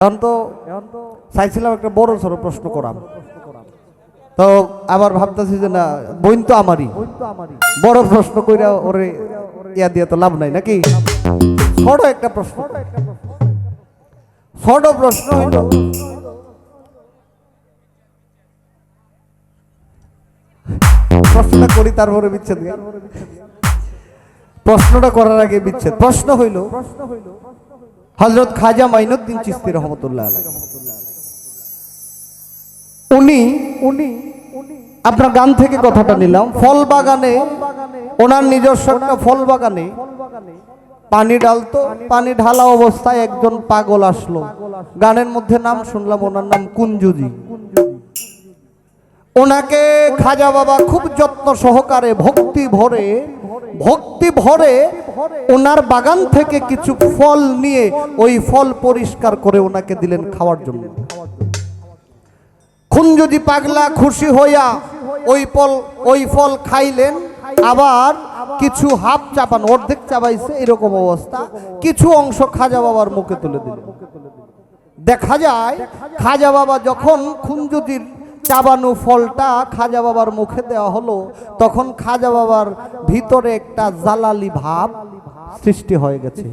এখন তো চাইছিলাম একটা বড় প্রশ্ন করাম। তো আবার ভাবতেছি যে না, বইন তো আমারই। বড় প্রশ্ন ওরে ইয়া দিয়ে তো লাভ নাই নাকি? ছোট একটা প্রশ্ন। ছোট প্রশ্ন হইল, প্রশ্নটা করি তারপরে বিচ্ছেদ প্রশ্নটা করার আগে বিচ্ছেদ। প্রশ্ন হইল হজরত খাজা মাইনুদ্দিন চিস্তি রহমতুল্লাহ। উনি উনি আপনার গান থেকে কথাটা নিলাম। ফল বাগানে ওনার নিজস্ব একটা ফল বাগানে পানি ঢালতো পানি ঢালা অবস্থায় একজন পাগল আসলো। গানের মধ্যে নাম শুনলাম ওনার নাম কুঞ্জুজি। ওনাকে খাজা বাবা খুব যত্ন সহকারে ভক্তি ভরে ভক্তি ভরে ওনার বাগান থেকে কিছু ফল নিয়ে ওই ফল পরিষ্কার করে ওনাকে দিলেন খাওয়ার জন্য। খুন যদি পাগলা খুশি হইয়া ওই ফল ওই ফল খাইলেন, আবার কিছু হাফ চাপান, অর্ধেক চাপাইছে, এরকম অবস্থা, কিছু অংশ খাজা বাবার মুখে তুলে দিলেন। দেখা যায়, খাজা বাবা যখন খুঞ্জুদির চাবানো ফলটা খাজা বাবার মুখে দেওয়া হলো। তখন খাজা বাবার ভিতরে একটা জালালি ভাব সৃষ্টি হয়ে গেছে।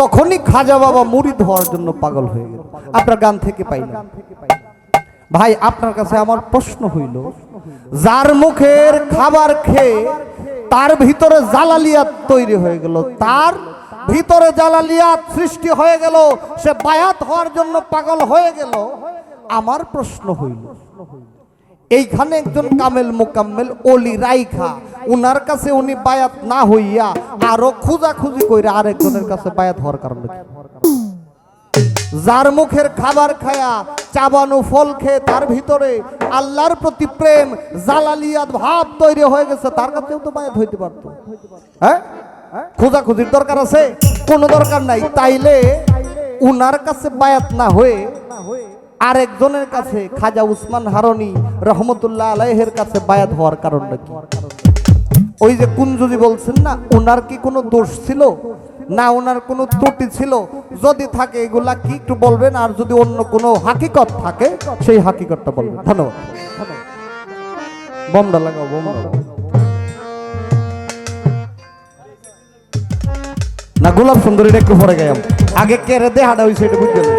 তখনই খাজা বাবা মুড়ি ধোয়ার জন্য পাগল হয়ে গেল। আপনার গান থেকে পাইলাম ভাই, আপনার কাছে আমার প্রশ্ন হইল, যার মুখের খাবার খেয়ে তার ভিতরে জালালিয়াত তৈরি হয়ে গেল, তার ভিতরে জালালিয়াত সৃষ্টি হয়ে গেল, সে বায়াত হওয়ার জন্য পাগল হয়ে গেল। আমার প্রশ্ন হইল, এইখানে একজন কামেল মোকাম্মেল অলি রাইখা, উনার কাছে উনি বায়াত না হইয়া আরও খুঁজাখুঁজি কইরা আরেকজনের কাছে বায়াত হওয়ার কারণে যার মুখের খাবার খায়া চাবানো ফল খেয়ে তার ভিতরে আল্লাহর প্রতি প্রেম, জালালিয়াত ভাব তৈরি হয়ে গেছে, তার কাছেও তো বায়াত হইতে পারতো। হ্যাঁ? খোঁজাখুঁজির দরকার আছে? কোনো দরকার নাই। তাইলে উনার কাছে বায়াত না হয়ে আরেকজনের কাছে খাজা উসমান হারনি রহমতুল্লাহ আলাইহের কাছে বায়াত হওয়ার কারণটা কি ওই যে কুঞ্জুজি বলছেন না ওনার কি কোনো দোষ ছিল? না ওনার কোনো ত্রুটি ছিল? যদি থাকে এগুলা কি একটু বলবেন? আর যদি অন্য কোনো হাকিকত থাকে, সেই হাকিকতটা বলবেন। ধন্যবাদ। বমটা লাগাও বমটা না গোলাপ সুন্দরীটা একটু পরে গেলাম আগে কেড়ে দেহাটা হয়েছে এটা বুঝতে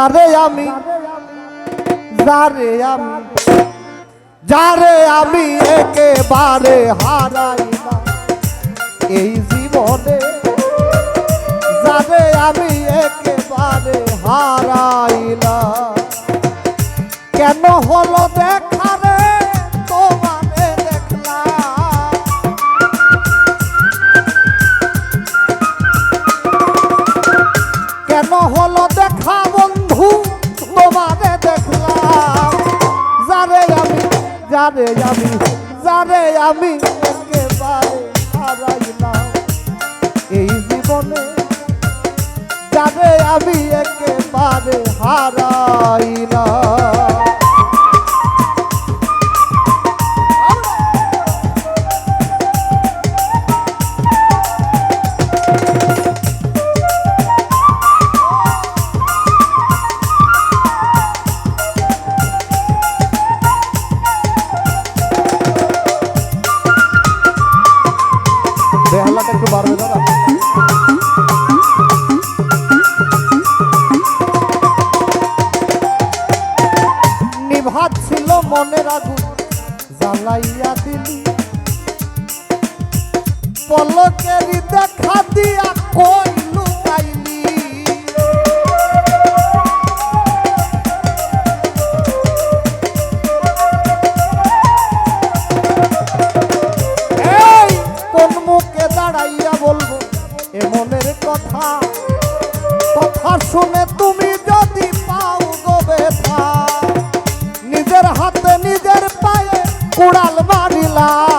যারে আমি যারে আমি যারে আমি একেবারে হারাই না এই জীবনে যারে আমি একেবারে হারাইলা কেন হলো দেখা? আমি একেবারে হারাইলাম এই জীবনে যাবে আমি একেবারে হারাইলা মনের আগুন জ্বালাইয়া দিলি। পলকেরি দেখা দিয়া কই কুড়াল মারিলা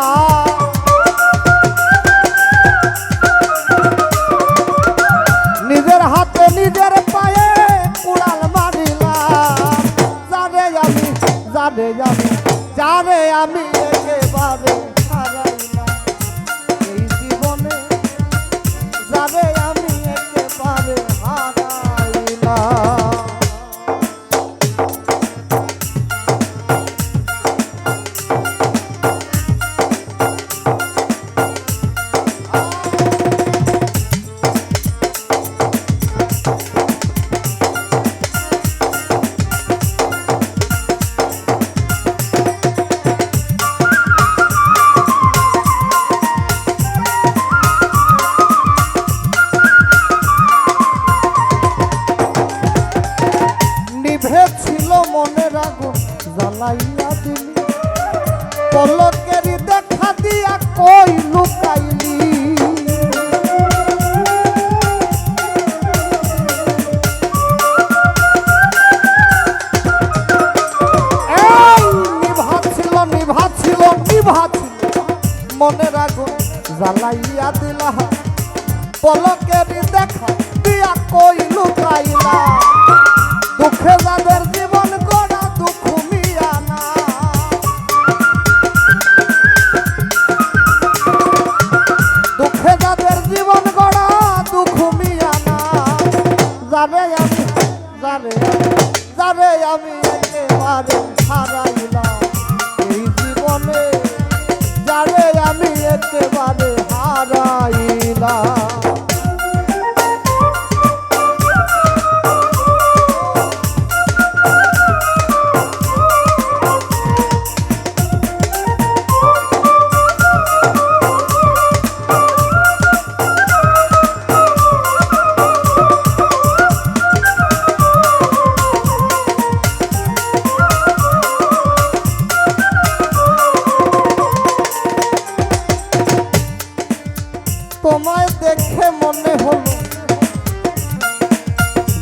পলকেরই দেখা দিয়া কই লুকাইলি? এই নিভা ছিল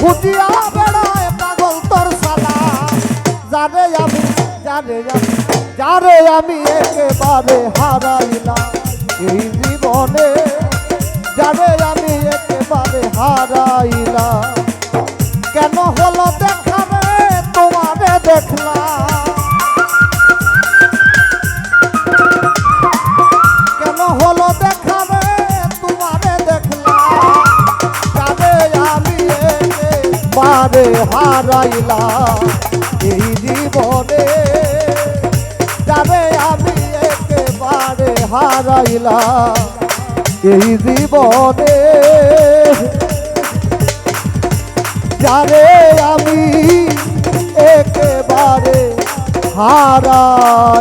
খুদিয়া বেড়ায় পাগল তোর সালা যারে আমি যারে আমি যারে আমি একেবারে হারাইলাম এই জীবনে। যারে আমি একেবারে হারাইলাম। একেবারে হারাইলাম এই জীবনে। যারে আমি একেবারে হারাইলাম এই জীবনে। যারে আমি একেবারে হারাইলাম